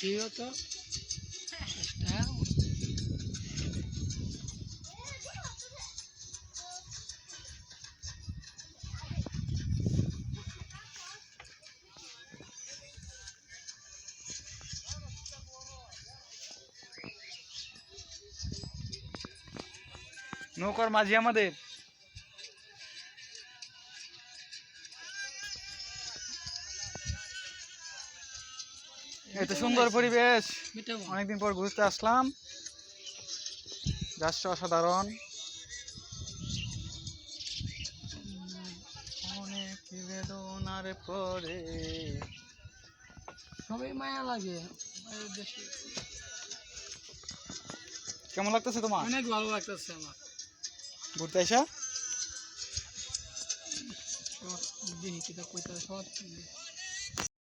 ছিল তো? চেষ্টা নৌকার মাঝি আমাদের? এত সুন্দর পরিবেশ। অনেকদিন পর ঘুরতে আসলাম। যাচ্ছে অসাধারণ। অনেক বেদনার পরে। সবাই মায়া লাগে। কেমন লাগতেছে তোমার? অনেক ভালো লাগতেছে আমার। ঘুরতে আসা দেখি কিতা কইতে সব